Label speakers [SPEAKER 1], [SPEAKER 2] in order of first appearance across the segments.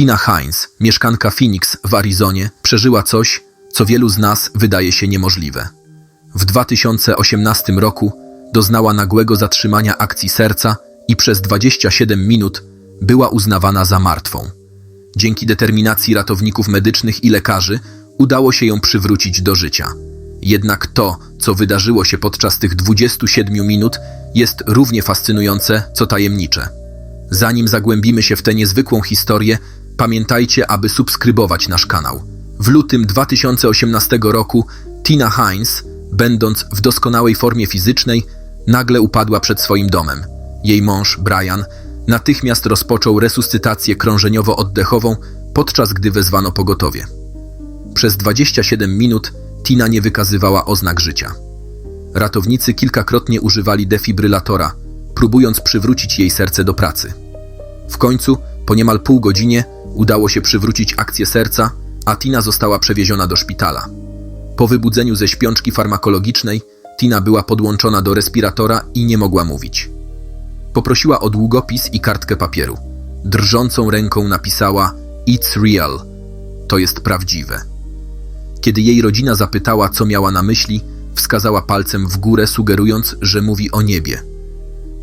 [SPEAKER 1] Tina Hines, mieszkanka Phoenix w Arizonie, przeżyła coś, co wielu z nas wydaje się niemożliwe. W 2018 roku doznała nagłego zatrzymania akcji serca i przez 27 minut była uznawana za martwą. Dzięki determinacji ratowników medycznych i lekarzy udało się ją przywrócić do życia. Jednak to, co wydarzyło się podczas tych 27 minut, jest równie fascynujące, co tajemnicze. Zanim zagłębimy się w tę niezwykłą historię, pamiętajcie, aby subskrybować nasz kanał. W lutym 2018 roku Tina Hines, będąc w doskonałej formie fizycznej, nagle upadła przed swoim domem. Jej mąż, Brian, natychmiast rozpoczął resuscytację krążeniowo-oddechową, podczas gdy wezwano pogotowie. Przez 27 minut Tina nie wykazywała oznak życia. Ratownicy kilkakrotnie używali defibrylatora, próbując przywrócić jej serce do pracy. W końcu, po niemal pół godzinie, udało się przywrócić akcję serca, a Tina została przewieziona do szpitala. Po wybudzeniu ze śpiączki farmakologicznej, Tina była podłączona do respiratora i nie mogła mówić. Poprosiła o długopis i kartkę papieru. Drżącą ręką napisała It's real. To jest prawdziwe. Kiedy jej rodzina zapytała, co miała na myśli, wskazała palcem w górę, sugerując, że mówi o niebie.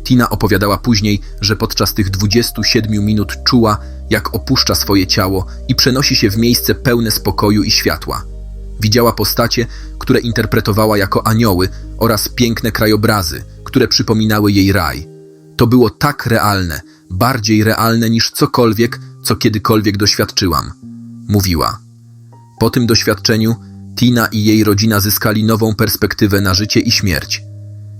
[SPEAKER 1] Tina opowiadała później, że podczas tych 27 minut czuła, jak opuszcza swoje ciało i przenosi się w miejsce pełne spokoju i światła. Widziała postacie, które interpretowała jako anioły oraz piękne krajobrazy, które przypominały jej raj. To było tak realne, bardziej realne niż cokolwiek, co kiedykolwiek doświadczyłam. Mówiła. Po tym doświadczeniu Tina i jej rodzina zyskali nową perspektywę na życie i śmierć.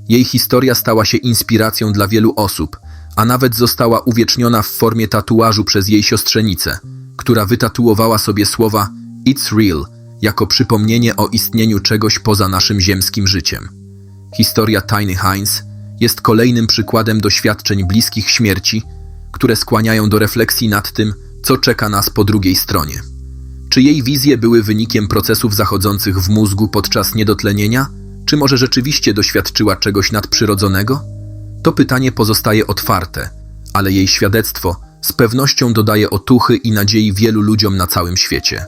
[SPEAKER 1] Jej historia stała się inspiracją dla wielu osób, a nawet została uwieczniona w formie tatuażu przez jej siostrzenicę, która wytatuowała sobie słowa It's real jako przypomnienie o istnieniu czegoś poza naszym ziemskim życiem. Historia Tiny Hines jest kolejnym przykładem doświadczeń bliskich śmierci, które skłaniają do refleksji nad tym, co czeka nas po drugiej stronie. Czy jej wizje były wynikiem procesów zachodzących w mózgu podczas niedotlenienia, czy może rzeczywiście doświadczyła czegoś nadprzyrodzonego? To pytanie pozostaje otwarte, ale jej świadectwo z pewnością dodaje otuchy i nadziei wielu ludziom na całym świecie.